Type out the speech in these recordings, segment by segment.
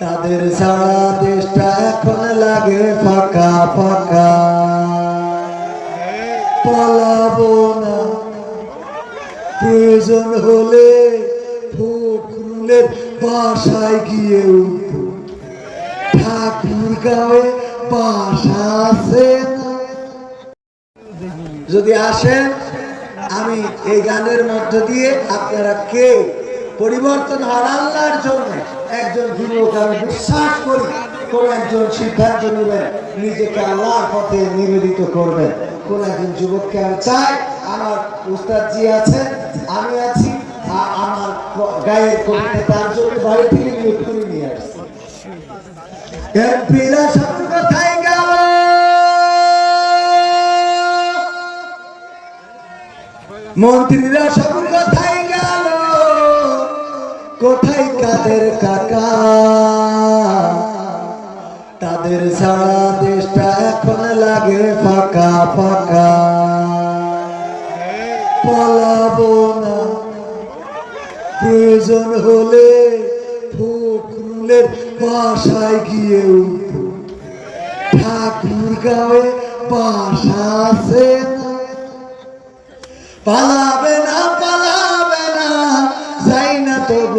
তাদের সারা দেশটা এখন লাগে ফাঁকা ফাঁকা। পালাবো না। প্রয়োজন হলে বাসায় গিয়ে ঠাকুর গাঁয়ে বাসা আছে যদি আসেন, আমি এই গানের মধ্য দিয়ে আপনারা কে? পরিবর্তন আল্লাহর জন্য একজন যুবক আমি বিশ্বাস করি কোন একজন সিদ্ধান্ত নেবেন, নিজেকে আল্লাহর পথে নিবেদিত করবেন। কোন একজন যুবককে আমি চাই, আমার উস্তাদ জি আছেন, আমি আছি মন্ত্রীরা সব কোথায় গেল। কাদের কাকা? তাদের সারা দেশটা এখন লাগে ফাঁকা ফাঁকা। না। প্রয়োজন হলে ফখরুলের বাসায় গিয়ে ঠাকুর গাঁয়ে বাসা আছে। পালাবে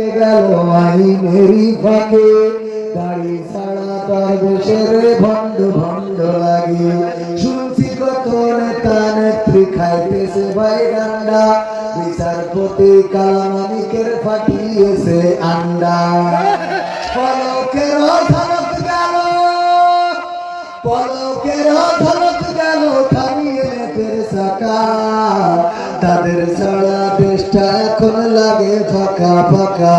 আটকে গেল আইনেরই ফাঁকে। দাড়ি ছাড়া দরবেশের ভণ্ড ভণ্ড লাগে। শুনছি কত নেতা নেত্রী খাইতেছে ভাই ডান্ডা। বিচারপতি কালামানিকের ফাটিয়েছে আন্ডা। পলকের ধমক গেল, পলকের ধমক গেল, থামিয়ে নেতের সাকা তাদের সারা দেশটা এখন লাগে ফাঁকা ফাঁকা।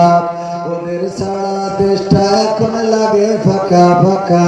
ওদের সারা দেশটা এখন লাগে ফাঁকা ফাঁকা।